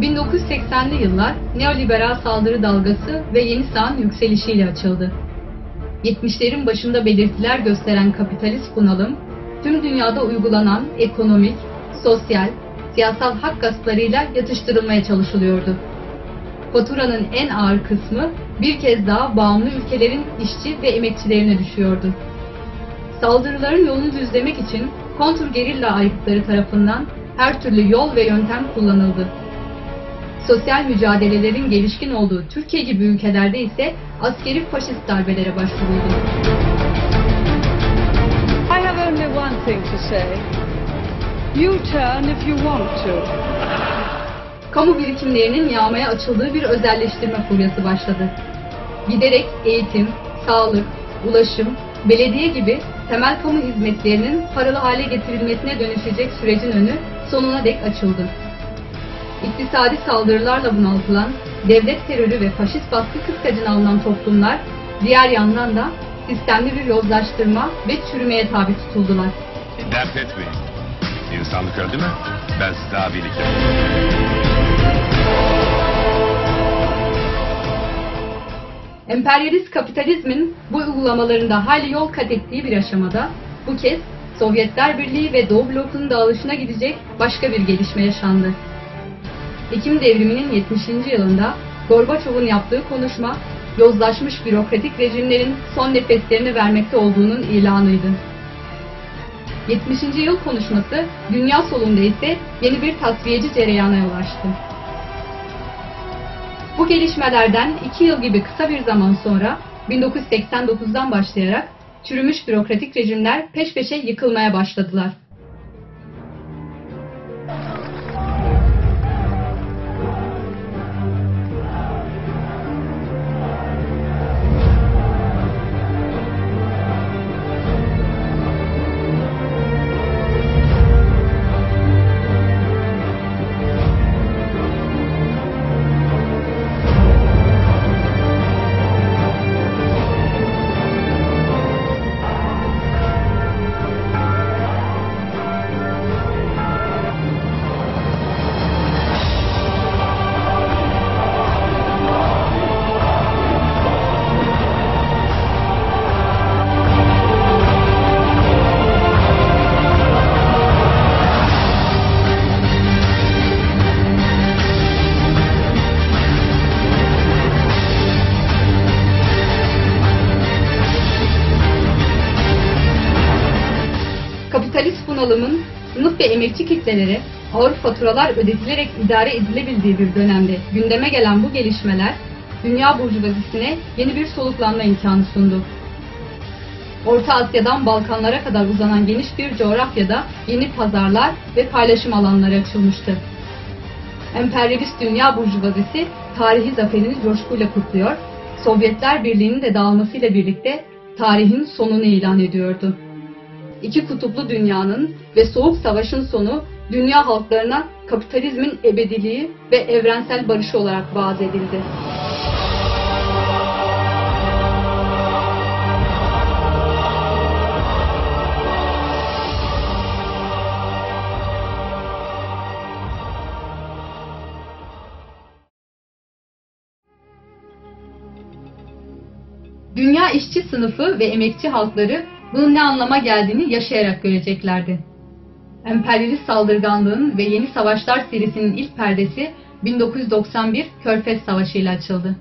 1980'li yıllar neoliberal saldırı dalgası ve yeni sağın yükselişiyle açıldı. 70'lerin başında belirtiler gösteren kapitalist bunalım, tüm dünyada uygulanan ekonomik, sosyal, siyasal hak gasplarıyla yatıştırılmaya çalışılıyordu. Faturanın en ağır kısmı bir kez daha bağımlı ülkelerin işçi ve emekçilerine düşüyordu. Saldırıların yolunu düzlemek için kontur gerilla aygıtları tarafından her türlü yol ve yöntem kullanıldı. Sosyal mücadelelerin gelişkin olduğu Türkiye gibi ülkelerde ise askeri faşist darbelere başvuruldu. I have only one thing to say. You turn if you want to. Kamu birikimlerinin yağmaya açıldığı bir özelleştirme furyası başladı. Giderek eğitim, sağlık, ulaşım, belediye gibi temel kamu hizmetlerinin paralı hale getirilmesine dönüşecek sürecin önü sonuna dek açıldı. İktisadi saldırılarla bunaltılan, devlet terörü ve faşist baskı kıskacına alınan toplumlar, diğer yandan da sistemli bir yozlaştırma ve çürümeye tabi tutuldular. Dert etmeyin. İnsanlık öldü mü? Ben size abilik yaparım. Emperyalist kapitalizmin bu uygulamalarında hayli yol kat ettiği bir aşamada bu kez Sovyetler Birliği ve Doğu blokunun dağılışına gidecek başka bir gelişme yaşandı. Ekim devriminin 70. yılında Gorbaçov'un yaptığı konuşma, yozlaşmış bürokratik rejimlerin son nefeslerini vermekte olduğunun ilanıydı. 70. yıl konuşması dünya solunda ise yeni bir tasfiyeci cereyana yol açtı. Bu gelişmelerden iki yıl gibi kısa bir zaman sonra 1989'dan başlayarak çürümüş bürokratik rejimler peş peşe yıkılmaya başladılar. Kitlelere ağır faturalar ödetilerek idare edilebildiği bir dönemde gündeme gelen bu gelişmeler dünya burjuvazisine yeni bir soluklanma imkanı sundu. Orta Asya'dan Balkanlara kadar uzanan geniş bir coğrafyada yeni pazarlar ve paylaşım alanları açılmıştı. Emperyalist dünya burjuvazisi tarihi zaferini coşkuyla kutluyor, Sovyetler Birliği'nin de dağılmasıyla birlikte tarihin sonunu ilan ediyordu. İki kutuplu dünyanın ve soğuk savaşın sonu dünya halklarına kapitalizmin ebediliği ve evrensel barışı olarak vaaz edildi. Dünya işçi sınıfı ve emekçi halkları bunun ne anlama geldiğini yaşayarak göreceklerdi. Emperyalist saldırganlığın ve yeni savaşlar serisinin ilk perdesi 1991 Körfez Savaşı ile açıldı.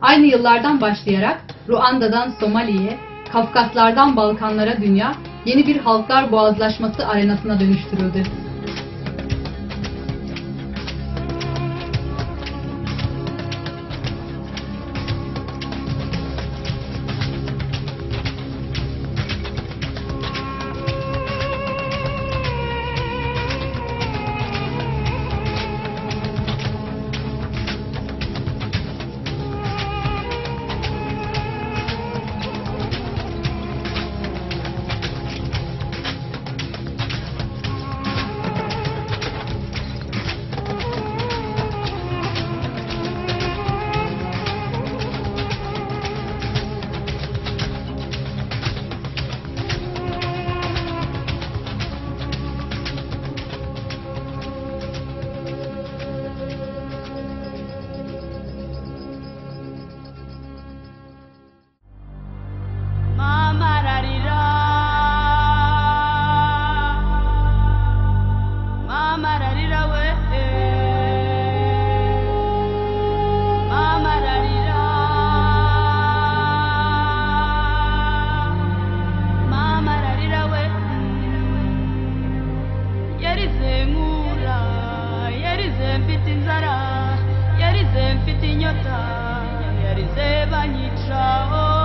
Aynı yıllardan başlayarak Ruanda'dan Somali'ye, Kafkaslardan Balkanlara dünya yeni bir halklar boğazlaşması arenasına dönüştürüldü. yarize yarize mfite inzara yarize mfite inyota yarize banyicaho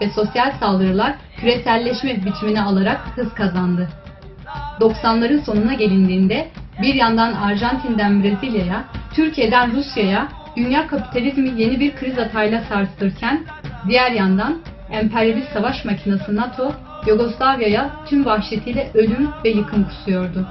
ve sosyal saldırılar küreselleşme biçimini alarak hız kazandı. 90'ların sonuna gelindiğinde bir yandan Arjantin'den Brezilya'ya, Türkiye'den Rusya'ya dünya kapitalizmi yeni bir kriz atayla sarstırırken diğer yandan emperyalist savaş makinesi NATO Yugoslavya'ya tüm vahşetiyle ölüm ve yıkım kusuyordu.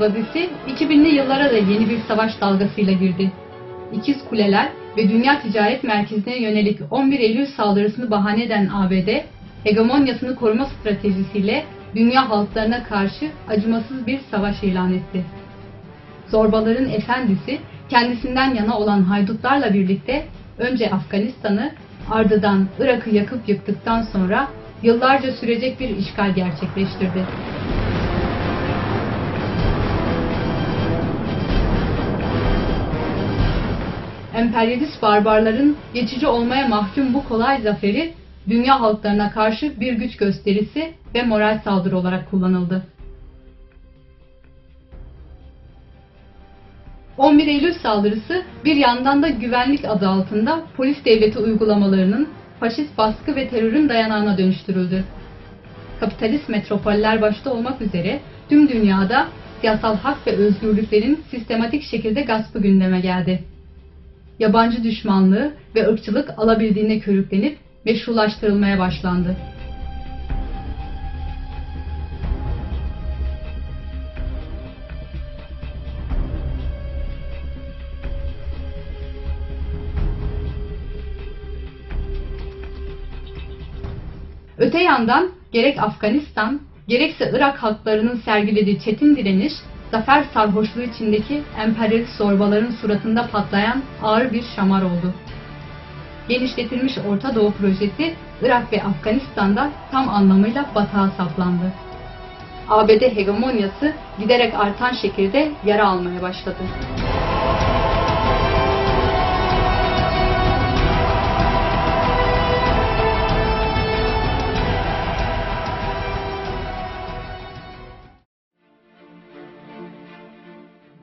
Burjuvazisi 2000'li yıllara da yeni bir savaş dalgasıyla girdi. İkiz Kuleler ve Dünya Ticaret Merkezi'ne yönelik 11 Eylül saldırısını bahane eden ABD, hegemonyasını koruma stratejisiyle dünya halklarına karşı acımasız bir savaş ilan etti. Zorbaların efendisi kendisinden yana olan haydutlarla birlikte önce Afganistan'ı ardından Irak'ı yakıp yıktıktan sonra yıllarca sürecek bir işgal gerçekleştirdi. Emperyalist barbarların geçici olmaya mahkum bu kolay zaferi dünya halklarına karşı bir güç gösterisi ve moral saldırı olarak kullanıldı. 11 Eylül saldırısı bir yandan da güvenlik adı altında polis devleti uygulamalarının faşist baskı ve terörün dayanağına dönüştürüldü. Kapitalist metropoller başta olmak üzere tüm dünyada siyasal hak ve özgürlüklerin sistematik şekilde gaspı gündeme geldi. Yabancı düşmanlığı ve ırkçılık alabildiğine körüklenip meşrulaştırılmaya başlandı. Öte yandan gerek Afganistan gerekse Irak halklarının sergilediği çetin direniş, zafer sarhoşluğu içindeki emperyalist zorbaların suratında patlayan ağır bir şamar oldu. Genişletilmiş Orta Doğu projesi Irak ve Afganistan'da tam anlamıyla batağa saplandı. ABD hegemonyası giderek artan şekilde yara almaya başladı.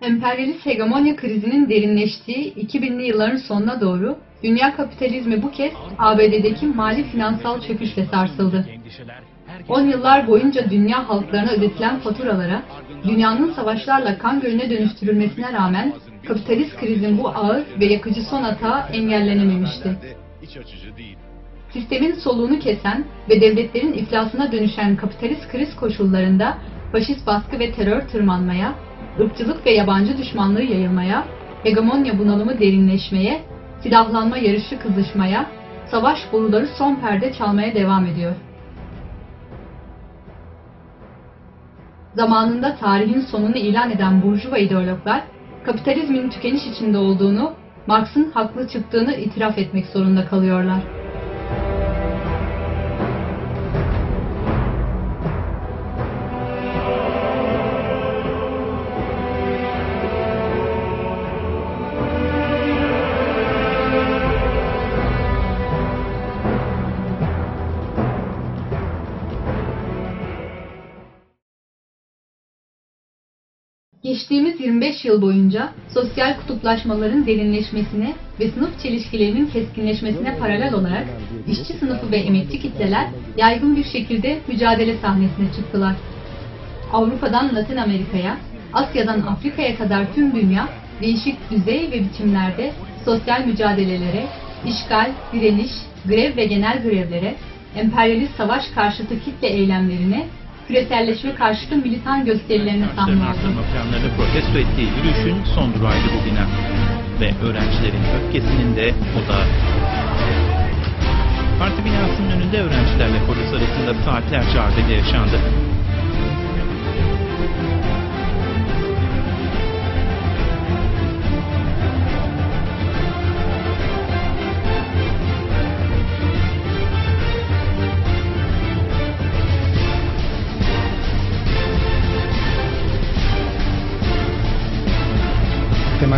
Emperyalist hegemonya krizinin derinleştiği 2000'li yılların sonuna doğru dünya kapitalizmi bu kez ABD'deki mali finansal çöküşle sarsıldı. 10 yıllar boyunca dünya halklarına ödetilen faturalara, dünyanın savaşlarla kan gölüne dönüştürülmesine rağmen kapitalist krizin bu ağır ve yakıcı son atağı engellenememişti. Sistemin soluğunu kesen ve devletlerin iflasına dönüşen kapitalist kriz koşullarında faşist baskı ve terör tırmanmaya, ırkçılık ve yabancı düşmanlığı yayılmaya, hegemonya bunalımı derinleşmeye, silahlanma yarışı kızışmaya, savaş boruları son perde çalmaya devam ediyor. Zamanında tarihin sonunu ilan eden burjuva ideologlar, kapitalizmin tükeniş içinde olduğunu, Marx'ın haklı çıktığını itiraf etmek zorunda kalıyorlar. Geçtiğimiz 25 yıl boyunca sosyal kutuplaşmaların derinleşmesine ve sınıf çelişkilerinin keskinleşmesine paralel olarak işçi sınıfı ve emekçi kitleler yaygın bir şekilde mücadele sahnesine çıktılar. Avrupa'dan Latin Amerika'ya, Asya'dan Afrika'ya kadar tüm dünya değişik düzey ve biçimlerde sosyal mücadelelere, işgal, direniş, grev ve genel grevlere, emperyalist savaş karşıtı kitle eylemlerine, küreselleşme karşıtı militan gösterilerine sahne oldu. planlarını protesto ettiği yürüyüşün son durağıydı bugüne. Ve öğrencilerin öfkesinin de odağı. Parti binasının önünde öğrencilerle polis arasında saatlerce arbede yaşandı.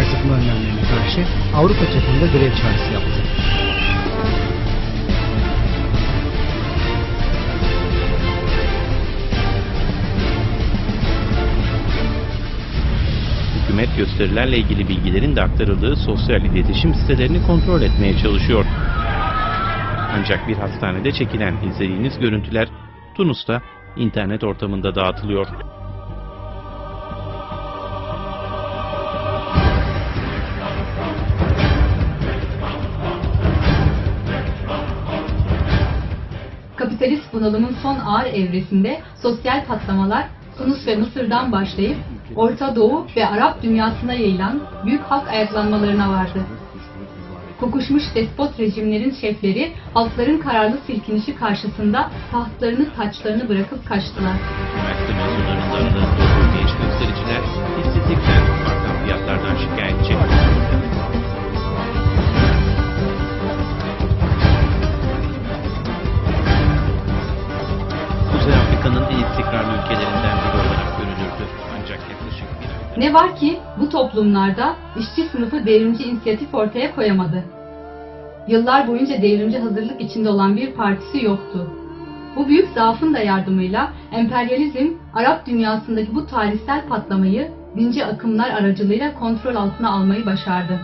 Sıkma önlemlerine karşı Avrupa çapında grev çağrısı yaptı. Hükümet gösterilerle ilgili bilgilerin de aktarıldığı sosyal iletişim sitelerini kontrol etmeye çalışıyor. Ancak bir hastanede çekilen izlediğiniz görüntüler Tunus'ta internet ortamında dağıtılıyor. Bunalımın son ağır evresinde sosyal patlamalar Tunus ve Mısır'dan başlayıp Orta Doğu ve Arap dünyasına yayılan büyük halk ayaklanmalarına vardı. Kokuşmuş despot rejimlerin şefleri halkların kararlı silkinişi karşısında tahtlarını taçlarını bırakıp kaçtılar. Üniversite mezunlarının işsizlikten, artan fiyatlardan şikayetçi. İstikrarlı ülkelerinden biri olarak görülürdü. Ancak yaklaşık bir. Ne var ki bu toplumlarda işçi sınıfı devrimci inisiyatif ortaya koyamadı. Yıllar boyunca devrimci hazırlık içinde olan bir partisi yoktu. Bu büyük zaafın da yardımıyla emperyalizm Arap dünyasındaki bu tarihsel patlamayı dinci akımlar aracılığıyla kontrol altına almayı başardı.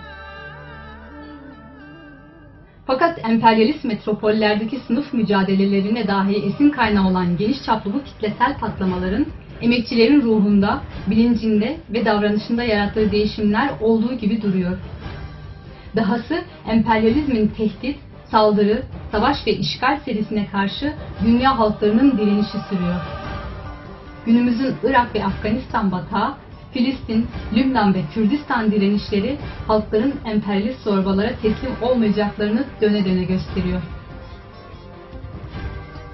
Fakat emperyalist metropollerdeki sınıf mücadelelerine dahi esin kaynağı olan geniş çaplı bu kitlesel patlamaların emekçilerin ruhunda, bilincinde ve davranışında yarattığı değişimler olduğu gibi duruyor. Dahası emperyalizmin tehdit, saldırı, savaş ve işgal serisine karşı dünya halklarının direnişi sürüyor. Günümüzün Irak ve Afganistan batağı, Filistin, Lübnan ve Kürdistan direnişleri halkların emperyalist zorbalara teslim olmayacaklarını döne döne gösteriyor.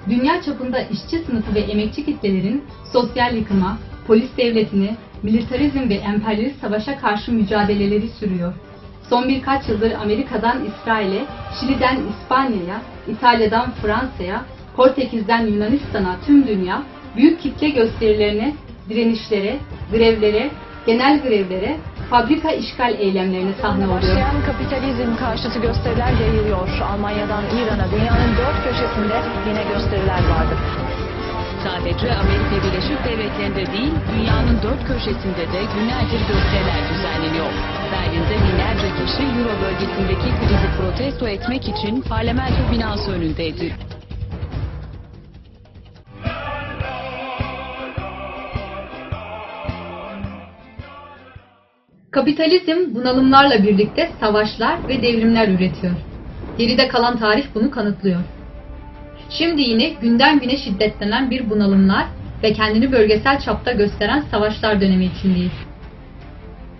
Dünya çapında işçi sınıfı ve emekçi kitlelerin sosyal yıkıma, polis devletini, militarizm ve emperyalist savaşa karşı mücadeleleri sürüyor. Son birkaç yıldır Amerika'dan İsrail'e, Şili'den İspanya'ya, İtalya'dan Fransa'ya, Portekiz'den Yunanistan'a tüm dünya büyük kitle gösterilerine, direnişlere, grevlere, genel grevlere, fabrika işgal eylemlerine sahne oluyor. Başlayan kapitalizm karşıtı gösteriler yayılıyor. Almanya'dan İran'a dünyanın dört köşesinde yine gösteriler vardı. Sadece Amerika Birleşik Devletleri'nde değil, dünyanın dört köşesinde de günlerdir gösteriler düzenleniyor. Berlin'de binlerce kişi Euro bölgesindeki krizi protesto etmek için parlamento binası önündeydi. Kapitalizm bunalımlarla birlikte savaşlar ve devrimler üretiyor. Geride kalan tarih bunu kanıtlıyor. Şimdi yine günden güne şiddetlenen bir bunalımlar ve kendini bölgesel çapta gösteren savaşlar dönemi içindeyiz.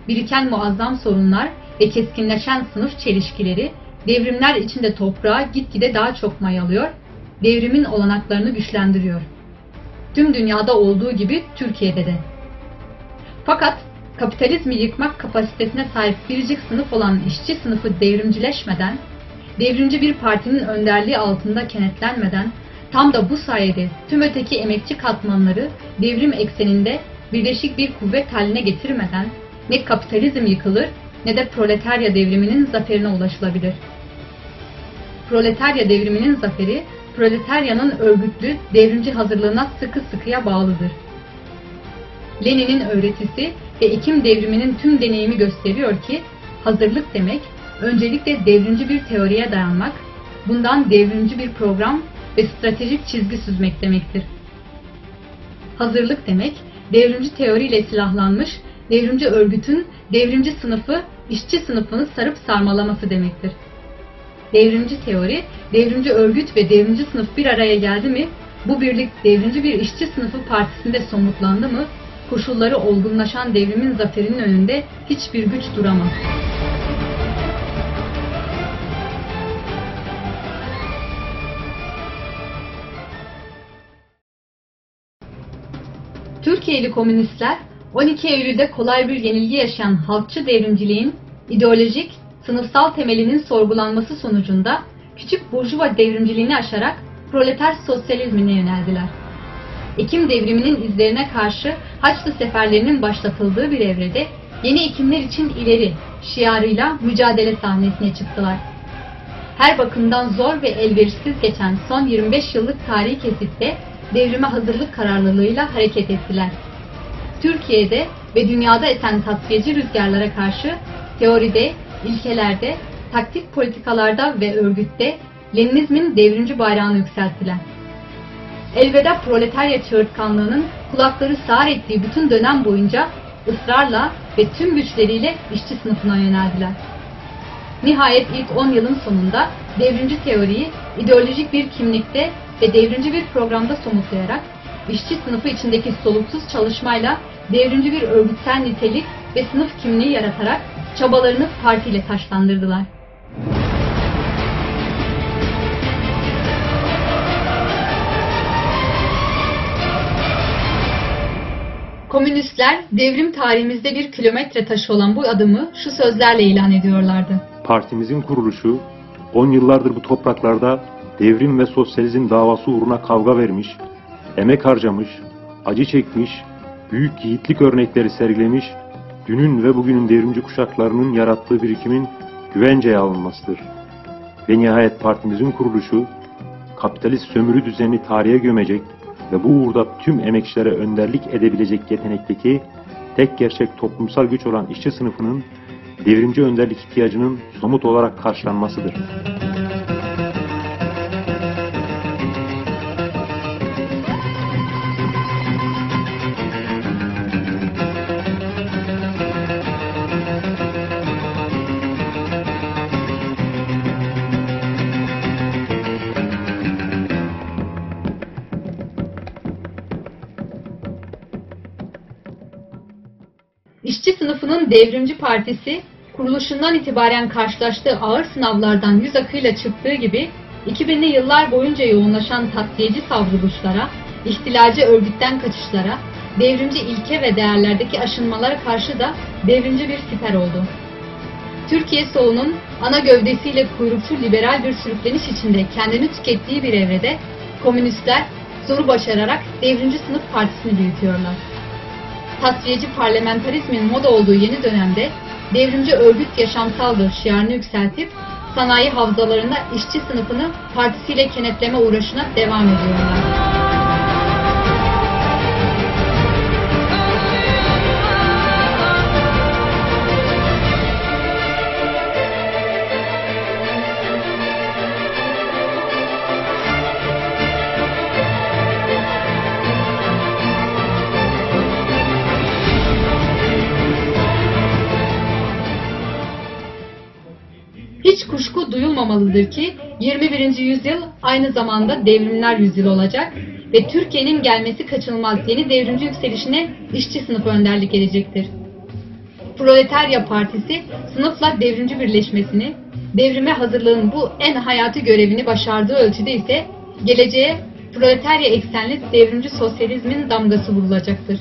Biriken muazzam sorunlar ve keskinleşen sınıf çelişkileri devrimler içinde toprağa gitgide daha çok mayalıyor, devrimin olanaklarını güçlendiriyor. Tüm dünyada olduğu gibi Türkiye'de de. Fakat kapitalizmi yıkmak kapasitesine sahip biricik sınıf olan işçi sınıfı devrimcileşmeden, devrimci bir partinin önderliği altında kenetlenmeden, tam da bu sayede tüm öteki emekçi katmanları devrim ekseninde birleşik bir kuvvet haline getirmeden ne kapitalizm yıkılır ne de proletarya devriminin zaferine ulaşılabilir. Proletarya devriminin zaferi, proletaryanın örgütlü devrimci hazırlığına sıkı sıkıya bağlıdır. Lenin'in öğretisi ve Ekim devriminin tüm deneyimi gösteriyor ki hazırlık demek öncelikle devrimci bir teoriye dayanmak, bundan devrimci bir program ve stratejik çizgi süzmek demektir. Hazırlık demek devrimci teoriyle silahlanmış devrimci örgütün devrimci sınıfı, işçi sınıfını sarıp sarmalaması demektir. Devrimci teori, devrimci örgüt ve devrimci sınıf bir araya geldi mi, bu birlik devrimci bir işçi sınıfı partisinde somutlandı mı, koşulları olgunlaşan devrimin zaferinin önünde hiçbir güç duramaz. Türkiye'li komünistler 12 Eylül'de kolay bir yenilgi yaşayan halkçı devrimciliğin ideolojik, sınıfsal temelinin sorgulanması sonucunda küçük burjuva devrimciliğini aşarak proleter sosyalizmine yöneldiler. Ekim devriminin izlerine karşı Haçlı seferlerinin başlatıldığı bir evrede yeni ekimler için ileri şiarıyla mücadele sahnesine çıktılar. Her bakımdan zor ve elverişsiz geçen son 25 yıllık tarihi kesitte devrime hazırlık kararlılığıyla hareket ettiler. Türkiye'de ve dünyada esen tasfiyeci rüzgarlara karşı teoride, ilkelerde, taktik politikalarda ve örgütte Leninizmin devrimci bayrağını yükselttiler. Elveda proletarya çığırtkanlığının kulakları sağır ettiği bütün dönem boyunca ısrarla ve tüm güçleriyle işçi sınıfına yöneldiler. Nihayet ilk 10 yılın sonunda devrimci teoriyi ideolojik bir kimlikte ve devrimci bir programda somutlayarak işçi sınıfı içindeki soluksuz çalışmayla devrimci bir örgütsel nitelik ve sınıf kimliği yaratarak çabalarını partiyle taşlandırdılar. Komünistler devrim tarihimizde bir kilometre taşı olan bu adımı şu sözlerle ilan ediyorlardı. Partimizin kuruluşu 10 yıllardır bu topraklarda devrim ve sosyalizm davası uğruna kavga vermiş, emek harcamış, acı çekmiş, büyük yiğitlik örnekleri sergilemiş, dünün ve bugünün devrimci kuşaklarının yarattığı birikimin güvenceye alınmasıdır. Ve nihayet partimizin kuruluşu, kapitalist sömürü düzenini tarihe gömecek ve bu uğurda tüm emekçilere önderlik edebilecek yetenekteki tek gerçek toplumsal güç olan işçi sınıfının devrimci önderlik ihtiyacının somut olarak karşılanmasıdır. Devrimci partisi kuruluşundan itibaren karşılaştığı ağır sınavlardan yüz akıyla çıktığı gibi 2000'li yıllar boyunca yoğunlaşan taksiyeci savruluşlara, ihtilacı örgütten kaçışlara, devrimci ilke ve değerlerdeki aşınmalara karşı da devrimci bir siper oldu. Türkiye solunun ana gövdesiyle kuyrukçu liberal bir sürükleniş içinde kendini tükettiği bir evrede komünistler zoru başararak devrimci sınıf partisini büyütüyorlar. Tasfiyeci parlamentarizmin moda olduğu yeni dönemde devrimci örgüt yaşamsaldır şiarını yükseltip sanayi havzalarında işçi sınıfını partisiyle kenetleme uğraşına devam ediyorlar. Hiç kuşku duyulmamalıdır ki 21. yüzyıl aynı zamanda devrimler yüzyılı olacak ve Türkiye'nin gelmesi kaçınılmaz yeni devrimci yükselişine işçi sınıf önderlik edecektir. Proletarya Partisi sınıfla devrimci birleşmesini, devrime hazırlığın bu en hayati görevini başardığı ölçüde ise geleceğe proletarya eksenli devrimci sosyalizmin damgası vurulacaktır.